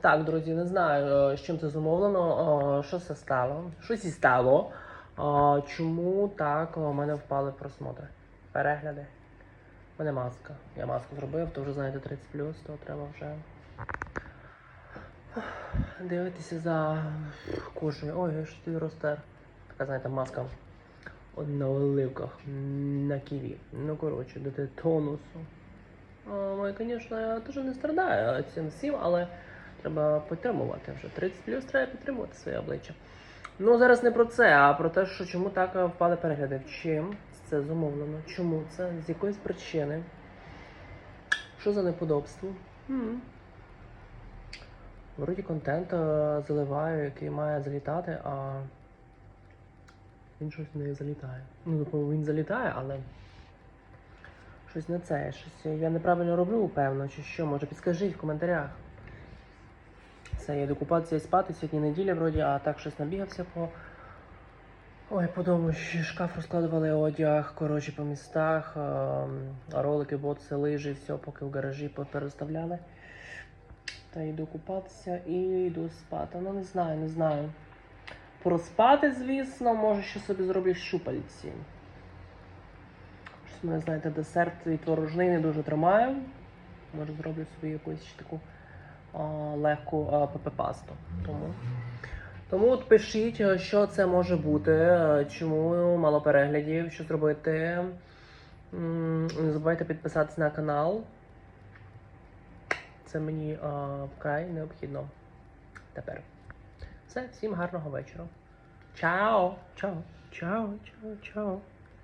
Так, друзі, не знаю, е, з чим це зумовлено, е, що це стало. Щось і стало. Е, Чому так у мене впали просмотри? Перегляди. У мене маска. Я маску зробив, то вже знаєте 30 то треба вже дивитися за кожною. Ой, що ти ростер. Така, знаєте, маска на оливках, на ківі. Ну, коротше, до тонусу. Ой, звісно, я теж не страдаю цим всім, але треба підтримувати вже. 30 плюс треба підтримувати своє обличчя. Ну, зараз не про це, а про те, що чому так е, впали перегляди. Чим це зумовлено? Чому це? З якоїсь причини? Що за неподобство? Вроді контент е, заливаю, який має залітати, а він щось не залітає. Ну, типу, він залітає, але щось не це. Щось я неправильно роблю, певно, чи що. Може підскажіть в коментарях. Все, я йду купатися і спати. Сьогодні неділя вроді, а так щось набігався по. Ой, по дому ще шкаф розкладували одяг, коротше, по містах, ем, ролики, боци, лижі, все, поки в гаражі переставляли. Та йду купатися і йду спати. Ну не знаю, не знаю. Проспати, звісно, може ще собі зроблю щупальці. Мене, знаєте, десерт і творожний не дуже тримаю. Може зроблю собі якусь таку а, легку а, ПП-пасту. Тому. Тому от пишіть, що це може бути, чому мало переглядів, що зробити. Не забувайте підписатися на канал. Це мені а, вкрай необхідно тепер. Все, всім гарного вечора. Чао! Чао! Чао, чао, чао.